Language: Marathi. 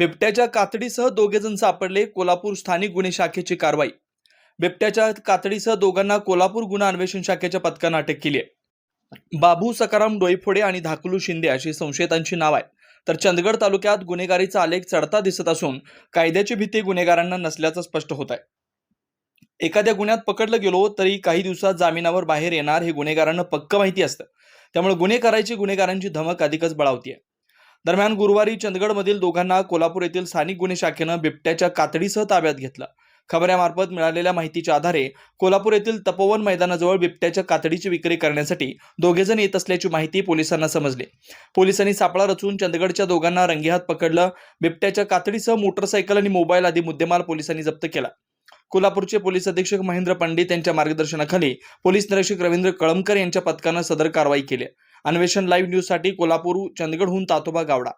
बिबट्याच्या कातडीसह दोघे जण सापडले. कोल्हापूर स्थानिक गुन्हे शाखेची कारवाई. बिबट्याच्या कातडीसह दोघांना कोल्हापूर गुन्हा अन्वेषण शाखेच्या पथकानं अटक केली आहे. बाबू सकाराम डोईफोडे आणि धाकलू शिंदे अशी संशयितांची नाव आहे तर चंदगड तालुक्यात गुन्हेगारीचा आलेख चढता दिसत असून कायद्याची भीती गुन्हेगारांना नसल्याचं स्पष्ट होत आहे. एखाद्या गुन्ह्यात पकडलं गेलो तरी काही दिवसात जामिनावर बाहेर येणार हे गुन्हेगारांना पक्क माहिती असतं. त्यामुळे गुन्हे करायची गुन्हेगारांची धमक अधिकच बळावतीये. दरम्यान गुरुवारी चंदगडमधील दोघांना कोल्हापूर येथील स्थानिक गुन्हे शाखेनं बिबट्याच्या कातडीसह ताब्यात घेतलं. खबऱ्यामार्फत मिळालेल्या माहितीच्या आधारे कोल्हापूर येथील तपोवन मैदानाजवळ बिबट्याच्या कातडीची विक्री करण्यासाठी दोघेजण येत असल्याची माहिती पोलिसांना समजली. पोलिसांनी सापळा रचून चंदगडच्या दोघांना रंगेहात पकडलं. बिबट्याच्या कातडीसह मोटरसायकल आणि मोबाईल आदी मुद्देमाल पोलिसांनी जप्त केला. कोल्हापूरचे पोलीस अधीक्षक महेंद्र पंडित यांच्या मार्गदर्शनाखाली पोलीस निरीक्षक रवींद्र कळमकर यांच्या पथकानं सदर कारवाई केली. अन्वेषण लाईव्ह न्यूजसाठी कोल्हापूर चंदगडहून तातोबा गावडा.